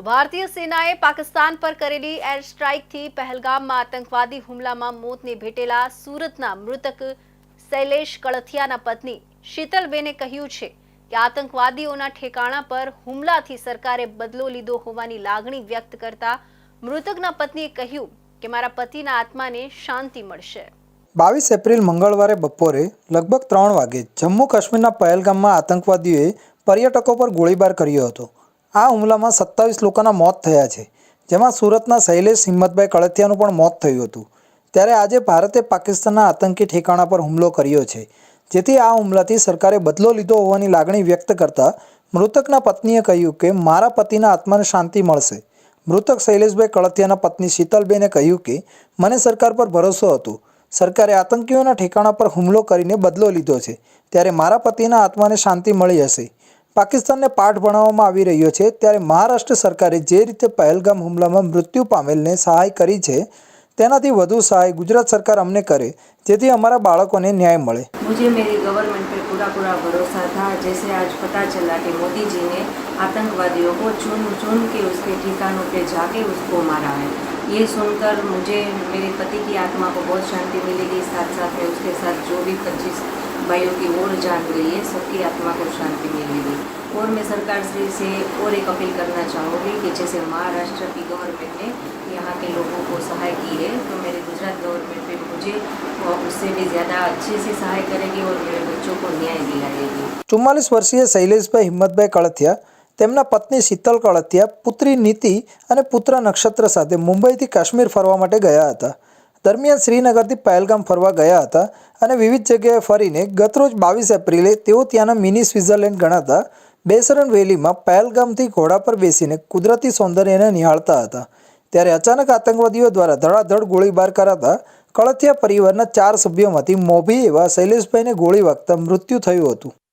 તો ભારતીય સેનાએ પાકિસ્તાન પર કરેલી એર સ્ટ્રાઇકથી પહેલગામમાં આતંકવાદી હુમલામાં મોતને ભેટેલા સુરતના મૃતક શૈલેષ કળથિયાના પત્ની શીતલબેને કહ્યું છે કે આતંકવાદીઓના ઠેકાણા પર હુમલાથી સરકારે બદલો લીધો હોવાની લાગણી વ્યક્ત કરતા મૃતકના પત્નીએ કહ્યું કે મારા પતિના આત્માને શાંતિ મળશે. બાવીસ એપ્રિલ મંગળવારે બપોરે લગભગ ત્રણ વાગે જમ્મુ કાશ્મીરના પહેલગામમાં આતંકવાદીઓએ પર્યટકો પર ગોળીબાર કર્યો હતો. આ હુમલામાં સત્તાવીસ લોકોના મોત થયા છે. જેમાં સુરતના શૈલેષ, હિંમતભાઈ કળથિયાનું પણ મોત થયું હતું. ત્યારે આજે ભારતે પાકિસ્તાનના આતંકી ઠેકાણા પર હુમલો કર્યો છે. જેથી આ હુમલાથી સરકારે બદલો લીધો હોવાની લાગણી વ્યક્ત કરતા મૃતકના પત્નીએ કહ્યું કે, મારા પતિના આત્માને શાંતિ મળશે. મૃતક શૈલેષભાઈ કળથિયાના પત્ની શીતલબેને કહ્યું કે, મને સરકાર પર ભરોસો હતો. સરકારે આતંકીઓના ઠેકાણા પર હુમલો કરીને બદલો લીધો છે. ત્યારે મારા પતિના આત્માને શાંતિ મળી હશે. પાકિસ્તાનને પાઠ ભણાવવામાં આવી રહ્યો છે ત્યારે મહારાષ્ટ્ર સરકારે જે રીતે પહેલગામ હુમલામાં મૃત્યુ પામેલને સહાય કરી છે તેનાથી વધુ સહાય ગુજરાત સરકાર અમને કરે જેથી અમારા બાળકોને ન્યાય મળે मुझे मेरी गवर्नमेंट पे पूरा पूरा भरोसा था जैसे आज पता चला कि मोदी जी ने आतंकवादियों को चुन चुन के उसके ठिकानों पे जाके उसको मारा है ये सुनकर मुझे मेरे पति की आत्मा को बहुत शांति मिलेगी साथ साथ में उसके साथ जो भी पच्चीस भाइयों की और जान गई है सबकी आत्मा को शांति मिलेगी और मैं सरकार श्री से और एक अपील करना चाहूँगी कि जैसे महाराष्ट्र की गवर्नमेंट ने यहाँ के लोगों को सहाय की है तो मेरे गुजरात गवर्नमेंट भी मुझे अ, उससे भी ज़्यादा अच्छे से सहाय करेगी और मेरे बच्चों को न्याय दिलाएगी ચુમ્માલીસ વર્ષીય શૈલેષભાઈ હિંમતભાઈ કળથિયા તેમના પત્ની શીતલ કળથિયા પુત્રી નીતિ અને પુત્ર નક્ષત્ર સાથે મુંબઈથી કાશ્મીર ફરવા માટે ગયા હતા દરમિયાન શ્રીનગરથી પહેલગામ ફરવા ગયા હતા અને વિવિધ જગ્યાએ ફરીને ગતરોજ બાવીસ એપ્રિલે તેઓ ત્યાંના મિની સ્વિટ્ઝરલેન્ડ ગણાતા બેસરન વેલીમાં પહેલગામથી ઘોડા પર બેસીને કુદરતી સૌંદર્યને નિહાળતા હતા. ત્યારે અચાનક આતંકવાદીઓ દ્વારા ધડાધડ ગોળીબાર કરાતા કળથિયા પરિવારના ચાર સભ્યોમાંથી મોભી એવા શૈલેષભાઈને ગોળી વાગતા મૃત્યુ થયું હતું.